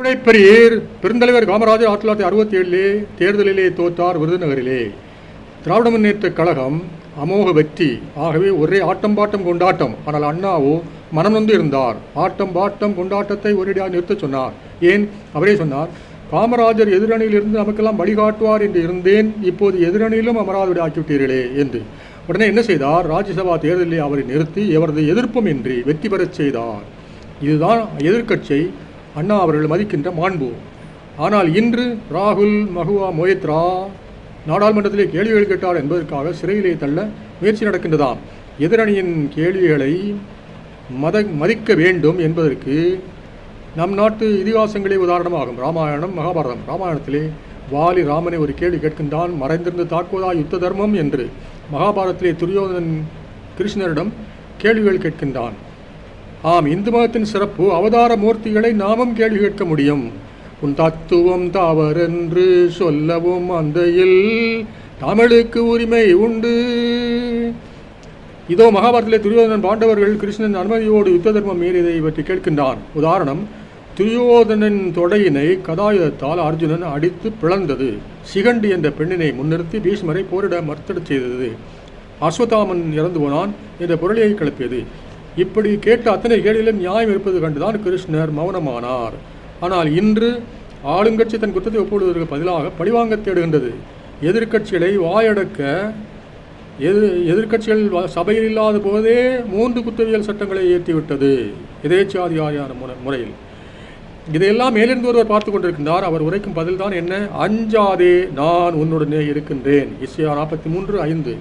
பெரியர் பெருந்தலைவர் காமராஜர் ஆயிரத்தி தொள்ளாயிரத்தி அறுபத்தி ஏழிலே தேர்தலிலே தோத்தார் விருதுநகரிலே. திராவிட முன்னேற்ற கழகம் அமோக வெற்றி. ஆகவே ஒரே ஆட்டம் பாட்டம் கொண்டாட்டம். ஆனால் அண்ணாவோ மனம் நொந்து இருந்தார். ஆட்டம் பாட்டம் கொண்டாட்டத்தை ஒரேடியாக நிறுத்தச் சொன்னார். ஏன்? அவரே சொன்னார் காமராஜர் எதிரணியில் இருந்து நமக்கெல்லாம் வழிகாட்டுவார் என்று இருந்தேன். இப்போது எதிரணியிலும் அமராவதி ஆக்கிவிட்டீர்களே என்று. உடனே என்ன செய்தார்? ராஜ்யசபா தேர்தலில் அவரை நிறுத்தி எவரது எதிர்ப்பும் இன்றி வெற்றி பெறச் செய்தார். இதுதான் எதிர்க்கட்சியை அண்ணா அவர்கள் மதிக்கின்ற மாண்பு. ஆனால் இன்று ராகுல் மகுவா மொயத்ரா நாடாளுமன்றத்திலே கேள்விகள் கேட்டார் என்பதற்காக சிறையிலே தள்ள முயற்சி நடக்கின்றதாம் எதிரணியின் கேள்விகளை மத மதிக்க வேண்டும் என்பதற்கு நம் நாட்டு இதிகாசங்களே உதாரணமாகும். ராமாயணம் மகாபாரதம். ராமாயணத்திலே வாலி ராமனை ஒரு கேள்வி கேட்கின்றான். மறைந்திருந்து தாக்குவதா யுத்த தர்மம் என்று. மகாபாரதத்திலே துரியோதனன் கிருஷ்ணரிடம் கேள்விகள் கேட்கின்றான். ஆம் இந்து மதத்தின் சிறப்பு அவதார மூர்த்திகளை நாமும் கேள்வி கேட்க முடியும். உன் தத்துவம் தவறென்று சொல்லவும் அந்தையில் தமிழுக்கு உரிமை உண்டு. இதோ மகாபாரதத்திலே துரியோதனன் பாண்டவர்கள் கிருஷ்ணன் அனுமதியோடு யுத்த தர்மம் மீறியதை பற்றி கேட்கின்றான் உதாரணம் துரியோதனன் தொடையினை கதாயுதத்தால் அர்ஜுனன் அடித்து பிளந்தது. சிகண்டி என்ற பெண்ணினை முன்னிறுத்தி பீஷ்மரை போரிட மறுத்தடச் செய்தது. அஸ்வதாமன் இறந்து போனான் என்ற பொருளையை கிளப்பியது. இப்படி கேட்ட அத்தனை கேடிலும் நியாயம் இருப்பது கண்டுதான் கிருஷ்ணர் மௌனமானார். ஆனால் இன்று ஆளுங்கட்சி தன் குற்றத்தை ஒப்புவிடுவதற்கு பதிலாக பழிவாங்க தேடுகின்றது. எதிர்க்கட்சிகளை வாயடக்க எதிர் எதிர்க்கட்சிகள் வ- சபையில் இல்லாத போதே மூன்று குற்றவியல் சட்டங்களை இயற்றிவிட்டது எதேச்சாதிகாரியான முறை முறையில். இதையெல்லாம் மேலிருந்து ஒருவர் பார்த்து கொண்டிருக்கின்றார். அவர் உரைக்கும் பதில்தான் என்ன? அஞ்சாதே நான் உன்னுடனே இருக்கின்றேன். இசையா நாற்பத்தி மூன்று ஐந்து.